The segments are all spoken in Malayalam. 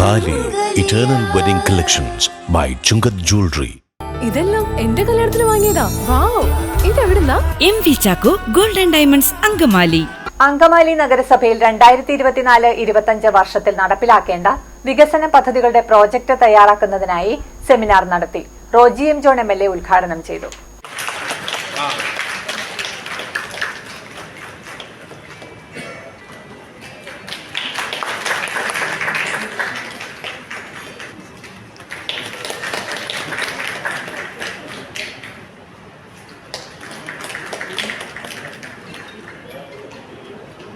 Thali eternal wedding collections by Chunkath jewellery ഇതെല്ലാം എന്റെ കല്യാണത്തിന് വാങ്ങിയതാ. Wow. ഇതെവിടുന്നാ? M V Chacko golden diamonds Angamaly. Angamaly നഗരസഭയിൽ രണ്ടായിരത്തി ഇരുപത്തിനാല് ഇരുപത്തഞ്ച് വർഷത്തിൽ നടപ്പിലാക്കേണ്ട വികസന പദ്ധതികളുടെ പ്രോജക്ട് തയ്യാറാക്കുന്നതിനായി സെമിനാർ നടത്തി Roji M John M L A ഉദ്ഘാടനം ചെയ്തു.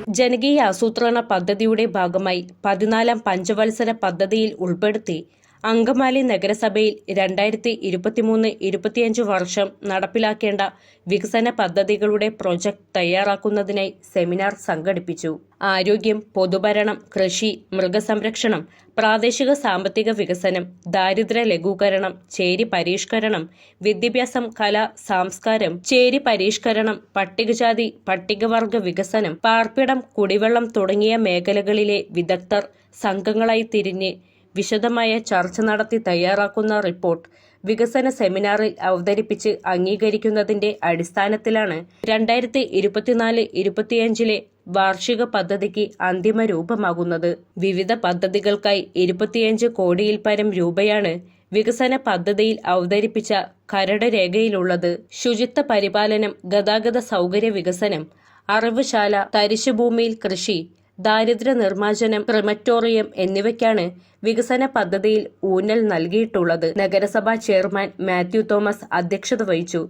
ജനകീയ ആസൂത്രണ പദ്ധതിയുടെ ഭാഗമായി പതിനാലാം പഞ്ചവത്സര പദ്ധതിയിൽ ഉൾപ്പെടുത്തി അങ്കമാലി നഗരസഭയിൽ രണ്ടായിരത്തി ഇരുപത്തിമൂന്ന് ഇരുപത്തിയഞ്ച് വർഷം നടപ്പിലാക്കേണ്ട വികസന പദ്ധതികളുടെ പ്രൊജക്ട് തയ്യാറാക്കുന്നതിനായി സെമിനാർ സംഘടിപ്പിച്ചു. ആരോഗ്യം പൊതുഭരണം കൃഷി മൃഗസംരക്ഷണം പ്രാദേശിക സാമ്പത്തിക വികസനം ദാരിദ്ര്യ ലഘൂകരണം ചേരി പരിഷ്കരണം വിദ്യാഭ്യാസം കല സംസ്കാരം ചേരി പരിഷ്കരണം പട്ടികജാതി പട്ടികവർഗ വികസനം പാർപ്പിടം കുടിവെള്ളം തുടങ്ങിയ മേഖലകളിലെ വിദഗ്ധർ സംഘങ്ങളായി തിരിഞ്ഞ് വിശദമായ ചർച്ച നടത്തി തയ്യാറാക്കുന്ന റിപ്പോർട്ട് വികസന സെമിനാറിൽ അവതരിപ്പിച്ച് അംഗീകരിക്കുന്നതിന്റെ അടിസ്ഥാനത്തിലാണ് രണ്ടായിരത്തി ഇരുപത്തിനാല് ഇരുപത്തിയഞ്ചിലെ വാർഷിക പദ്ധതിക്ക് അന്തിമ രൂപമാകുന്നത്. വിവിധ പദ്ധതികൾക്കായി ഇരുപത്തിയഞ്ച് കോടിയിൽ പരം രൂപയാണ് വികസന പദ്ധതിയിൽ അവതരിപ്പിച്ച കരട് രേഖയിലുള്ളത്. ശുചിത്വ പരിപാലനം ഗതാഗത സൗകര്യ വികസനം അറിവുശാല തരിശുഭൂമിയിൽ കൃഷി ദാരിദ്ര്യ നിർമ്മാർജനം ക്രിമറ്റോറിയം എന്നിവയ്ക്കാണ് വികസന പദ്ധതിയിൽ ഊന്നൽ നൽകിയിട്ടുള്ളത്. നഗരസഭാ ചെയർമാൻ മാത്യു തോമസ് അധ്യക്ഷത വഹിച്ചു.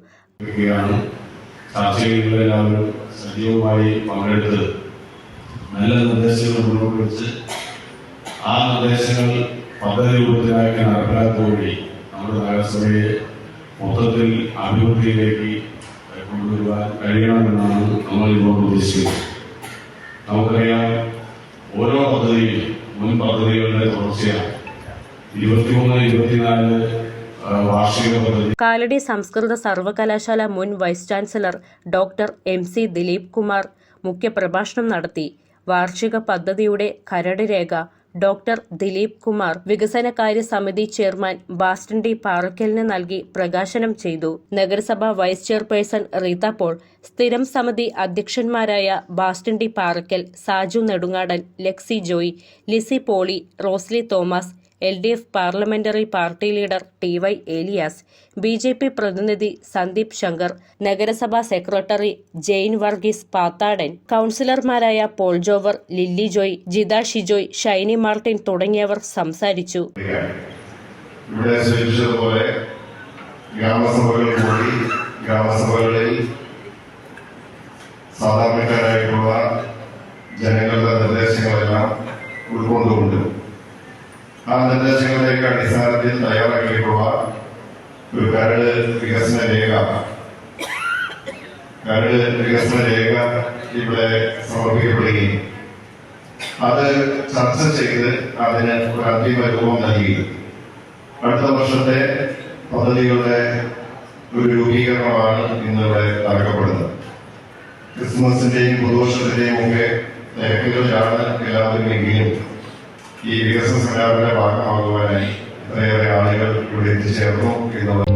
സജീവമായി നല്ല ആ നിർദ്ദേശങ്ങൾ നമ്മുടെ നഗരസഭയെ മൊത്തത്തിൽ അഭിവൃദ്ധിയിലേക്ക് കൊണ്ടുവരുവാൻ കഴിയണമെന്നാണ് നമ്മൾ ഇപ്പോൾ ഉദ്ദേശിക്കുന്നത്. നമുക്കറിയാം ഓരോ പദ്ധതിയും മുൻ പദ്ധതികളുടെ തുടർച്ചയാണ്. കാലടി സംസ്കൃത സർവകലാശാല മുൻ vice chancellor doctor M C Dileep Kumar മുഖ്യപ്രഭാഷണം നടത്തി. വാർഷിക പദ്ധതിയുടെ കരട് രേഖ ഡോക്ടർ ദിലീപ് കുമാർ വികസനകാര്യ സമിതി ചെയർമാൻ ബാസ്റ്റൻ ഡി പാറക്കലിന് നൽകി പ്രകാശനം ചെയ്തു. നഗരസഭ വൈസ് ചെയർപേഴ്സൺ റീത പോൾ സ്ഥിരം സമിതി അധ്യക്ഷന്മാരായ Bastin D Parakkal Saju Nedungadan Lexi Joy Lissy Poly Rosly Thomas L D F parliamentary party leader T Y Elias B J P പ്രതിനിധി സന്ദീപ് ശങ്കർ നഗരസഭാ സെക്രട്ടറി ജെയിൻ വർഗീസ് പാത്താടൻ കൌൺസിലർമാരായ പോൾ ജോവർ ലില്ലി ജോയ് ജിത ഷിജോയ് ഷൈനി മാർട്ടിൻ തുടങ്ങിയവർ സംസാരിച്ചു. കൂടി സാധാരണക്കാരായിട്ടുള്ള ജനങ്ങളുടെ നിർദ്ദേശങ്ങളെല്ലാം ഉൾക്കൊണ്ടുകൊണ്ട് ആ നിർദ്ദേശങ്ങളുടെയൊക്കെ അടിസ്ഥാനത്തിൽ തയ്യാറാക്കിയിട്ടുള്ള ഒരു കരട് വികസന രേഖ. കരട് വികസന രേഖ ഇവിടെ സമർപ്പിക്കപ്പെടുകയും അത് ചർച്ച ചെയ്ത് അതിന് ഒരു അന്തിമ രൂപം നൽകി അടുത്ത വർഷത്തെ പദ്ധതികളുടെ ഒരു രൂപീകരണമാണ് ഇന്നിവിടെ നടക്കപ്പെടുന്നത്. ക്രിസ്മസിന്റെയും പുതുവർഷത്തിന്റെയും ഒക്കെ തിരക്കുകളിലാണ് എല്ലാവരും എങ്കിലും ഈ വികസന സെമിനാറിന്റെ ഭാഗമാകുവാനായി ഇത്രയേറെ ആളുകൾ ഇവിടെ എത്തിച്ചേർന്നു എന്നുള്ളത്